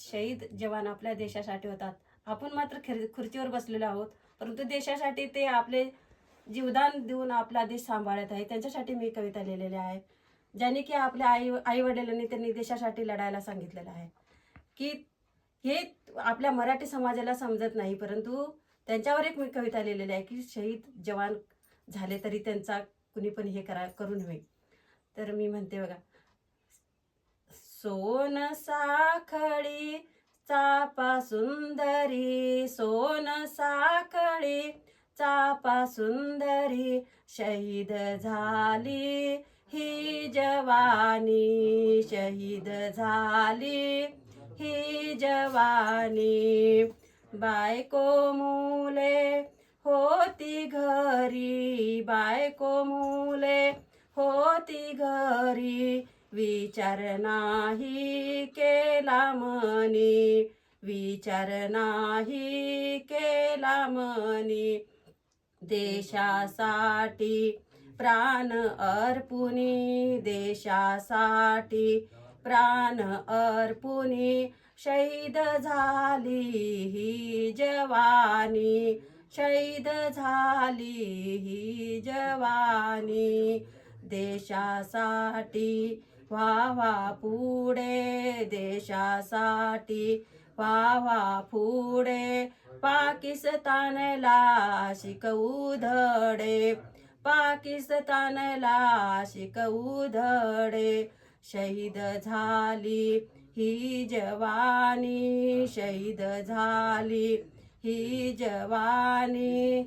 शहीद जवान आपल्या देशासाठी होतात. आपण मात्र खिर खुर्चीवर बसलेलो आहोत परंतु देशासाठी ते आपले जीवदान देऊन आपला देश सांभाळत आहे. त्यांच्यासाठी मी कविता लिहिलेल्या आहे ज्याने की आपल्या आई आई वडिलांनी त्यांनी देशासाठी लढायला सांगितलेलं आहे. की हे आपल्या मराठी समाजाला समजत नाही परंतु त्यांच्यावर एक मी कविता लिहिलेली आहे की शहीद जवान झाले तरी त्यांचा कुणी पण हे करा करून होईल. तर मी म्हणते बघा सोन साखळी चापा सुंदरी. सोन साखळी चापा सुंदरी. शहीद झाली ही जवानी. शहीद झाली ही जवानी. बायको मुले होती घरी. बायको मुले होती घरी. विचार नाही केला मनी विचार नाही केला मनी देशासाठी प्राण अर्पुनी देशासाठी प्राण अर्पुनी. शहीद झाली ही जवानी शहीद झाली ही जवानी. देशासाठी व्हावा पुढे देशासाठी व्हावा पुढे पाकिस्तानला शिकवू धडे पाकिस्तानला शिकवू धडे. शहीद झाली ही जवानी शहीद झाली ही जवानी.